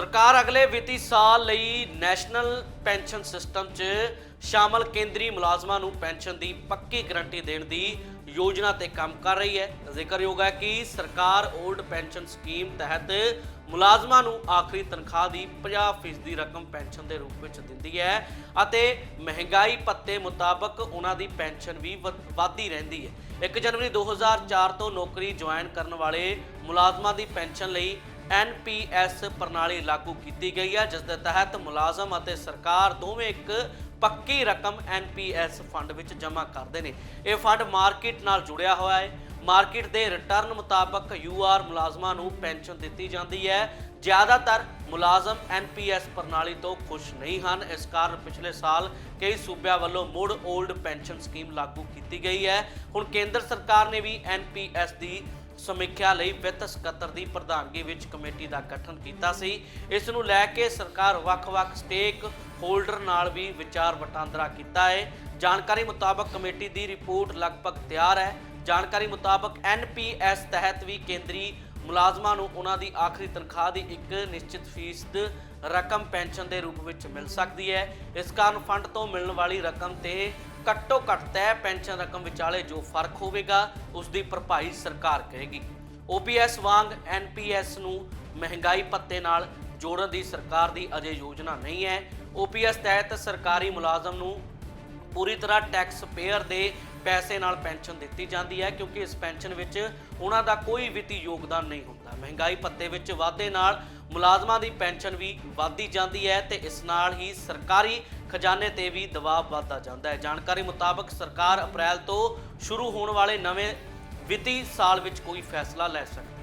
ਸਰਕਾਰ ਅਗਲੇ ਵਿੱਤੀ ਸਾਲ ਲਈ ਨੈਸ਼ਨਲ ਪੈਨਸ਼ਨ ਸਿਸਟਮ 'ਚ ਸ਼ਾਮਲ ਕੇਂਦਰੀ ਮੁਲਾਜ਼ਮਾਂ ਨੂੰ ਪੈਨਸ਼ਨ ਦੀ ਪੱਕੀ ਗਰੰਟੀ ਦੇਣ ਦੀ ਯੋਜਨਾ ਤੇ ਕੰਮ ਕਰ ਰਹੀ ਹੈ। ਜ਼ਿਕਰਯੋਗ ਹੈ ਕਿ ਸਰਕਾਰ 올ਡ ਪੈਨਸ਼ਨ ਸਕੀਮ ਤਹਿਤ ਮੁਲਾਜ਼ਮਾਂ ਨੂੰ ਆਖਰੀ ਤਨਖਾਹ ਦੀ 50% ਦੀ ਰਕਮ ਪੈਨਸ਼ਨ ਦੇ ਰੂਪ ਵਿੱਚ ਦਿੰਦੀ ਹੈ ਅਤੇ ਮਹਿੰਗਾਈ ਭੱਤੇ ਮੁਤਾਬਕ ਉਹਨਾਂ ਦੀ ਪੈਨਸ਼ਨ ਵੀ ਵਧ- ਵਧਦੀ ਰਹਿੰਦੀ ਹੈ। 1 ਜਨਵਰੀ 2004 ਤੋਂ ਨੌਕਰੀ ਜੁਆਇਨ ਕਰਨ ਵਾਲੇ ਮੁਲਾਜ਼ਮਾਂ ਦੀ ਪੈਨਸ਼ਨ ਲਈ ਐਨਪੀਐਸ ਪ੍ਰਣਾਲੀ ਲਾਗੂ ਕੀਤੀ ਗਈ ਹੈ ਜਿਸ ਦੇ ਤਹਿਤ ਮੁਲਾਜ਼ਮ ਅਤੇ ਸਰਕਾਰ ਦੋਵੇਂ ਇੱਕ ਪੱਕੀ ਰਕਮ ਐਨਪੀਐਸ ਫੰਡ ਵਿੱਚ ਜਮ੍ਹਾਂ ਕਰਦੇ ਨੇ। ਇਹ ਫੰਡ ਮਾਰਕੀਟ ਨਾਲ ਜੁੜਿਆ ਹੋਇਆ ਹੈ। ਮਾਰਕੀਟ ਦੇ ਰਿਟਰਨ ਮੁਤਾਬਕ ਯੂਆਰ ਮੁਲਾਜ਼ਮਾਂ ਨੂੰ ਪੈਨਸ਼ਨ ਦਿੱਤੀ ਜਾਂਦੀ ਹੈ। ਜ਼ਿਆਦਾਤਰ ਮੁਲਾਜ਼ਮ ਐਨਪੀਐਸ ਪ੍ਰਣਾਲੀ ਤੋਂ ਖੁਸ਼ ਨਹੀਂ ਹਨ। ਇਸ ਕਾਰਨ ਪਿਛਲੇ ਸਾਲ ਕਈ ਸੂਬਿਆਂ ਵੱਲੋਂ ਮੁੜ 올ਡ ਪੈਨਸ਼ਨ ਸਕੀਮ ਲਾਗੂ ਕੀਤੀ ਗਈ ਹੈ। ਹੁਣ ਕੇਂਦਰ ਸਰਕਾਰ ਨੇ ਵੀ ਐਨਪੀਐਸ ਦੀ ਸਮੀਖਿਆ ਲਈ ਵਿੱਤ ਸਕੱਤਰ ਦੀ ਪ੍ਰਧਾਨਗੀ ਵਿੱਚ ਕਮੇਟੀ ਦਾ ਗਠਨ ਕੀਤਾ ਸੀ। ਇਸ ਨੂੰ ਲੈ ਕੇ ਸਰਕਾਰ ਵੱਖ-ਵੱਖ ਸਟੇਕ ਹੋਲਡਰ ਨਾਲ ਵੀ ਵਿਚਾਰ ਵਟਾਂਦਰਾ ਕੀਤਾ ਹੈ। ਜਾਣਕਾਰੀ ਮੁਤਾਬਕ ਕਮੇਟੀ ਦੀ ਰਿਪੋਰਟ ਲਗਭਗ ਤਿਆਰ ਹੈ। ਜਾਣਕਾਰੀ ਮੁਤਾਬਕ ਐਨਪੀਐਸ ਤਹਿਤ ਵੀ ਕੇਂਦਰੀ ਮੁਲਾਜ਼ਮਾਂ ਨੂੰ ਉਹਨਾਂ ਦੀ ਆਖਰੀ ਤਨਖਾਹ ਦੀ ਇੱਕ ਨਿਸ਼ਚਿਤ ਫੀਸਦ ਰਕਮ ਪੈਨਸ਼ਨ ਦੇ ਰੂਪ ਵਿੱਚ ਮਿਲ ਸਕਦੀ ਹੈ। ਇਸ ਕਾਰਨ ਫੰਡ ਤੋਂ ਮਿਲਣ ਵਾਲੀ ਰਕਮ ਤੇ ਘੱਟੋ ਘੱਟ ਤੈਅ ਪੈਨਸ਼ਨ ਰਕਮ ਵਿਚਾਲੇ ਜੋ ਫ਼ਰਕ ਹੋਵੇਗਾ, ਉਸ ਦੀ ਭਰਪਾਈ ਸਰਕਾਰ ਕਰੇਗੀ OPS ਵਾਂਗ NPS ਨੂੰ ਮਹਿੰਗਾਈ ਭੱਤੇ ਨਾਲ ਜੋੜਨ ਦੀ ਸਰਕਾਰ ਦੀ ਅਜੇ ਯੋਜਨਾ ਨਹੀਂ ਹੈ। OPS ਤਹਿਤ ਸਰਕਾਰੀ ਮੁਲਾਜ਼ਮ ਨੂੰ ਪੂਰੀ ਤਰ੍ਹਾਂ ਟੈਕਸ ਪੇਅਰ ਦੇ ਪੈਸੇ ਨਾਲ ਪੈਨਸ਼ਨ ਦਿੱਤੀ ਜਾਂਦੀ ਹੈ, ਕਿਉਂਕਿ ਇਸ ਪੈਨਸ਼ਨ ਵਿੱਚ ਉਹਨਾਂ ਦਾ ਕੋਈ ਵਿੱਤੀ ਯੋਗਦਾਨ ਨਹੀਂ ਹੁੰਦਾ। ਮਹਿੰਗਾਈ ਭੱਤੇ ਵਿੱਚ ਵਾਧੇ ਨਾਲ ਮੁਲਾਜ਼ਮਾਂ ਦੀ ਪੈਨਸ਼ਨ ਵੀ ਵਧਦੀ ਜਾਂਦੀ ਹੈ ਤੇ ਇਸ ਨਾਲ ਹੀ ਸਰਕਾਰੀ ਖਜ਼ਾਨੇ ਤੇ ਵੀ ਦਬਾਅ ਵਧਦਾ ਜਾਂਦਾ ਹੈ। ਜਾਣਕਾਰੀ ਮੁਤਾਬਕ ਸਰਕਾਰ ਅਪ੍ਰੈਲ ਤੋਂ ਸ਼ੁਰੂ ਹੋਣ ਵਾਲੇ ਨਵੇਂ ਵਿੱਤੀ ਸਾਲ ਵਿੱਚ ਕੋਈ ਫੈਸਲਾ ਲੈ ਸਕਦੀ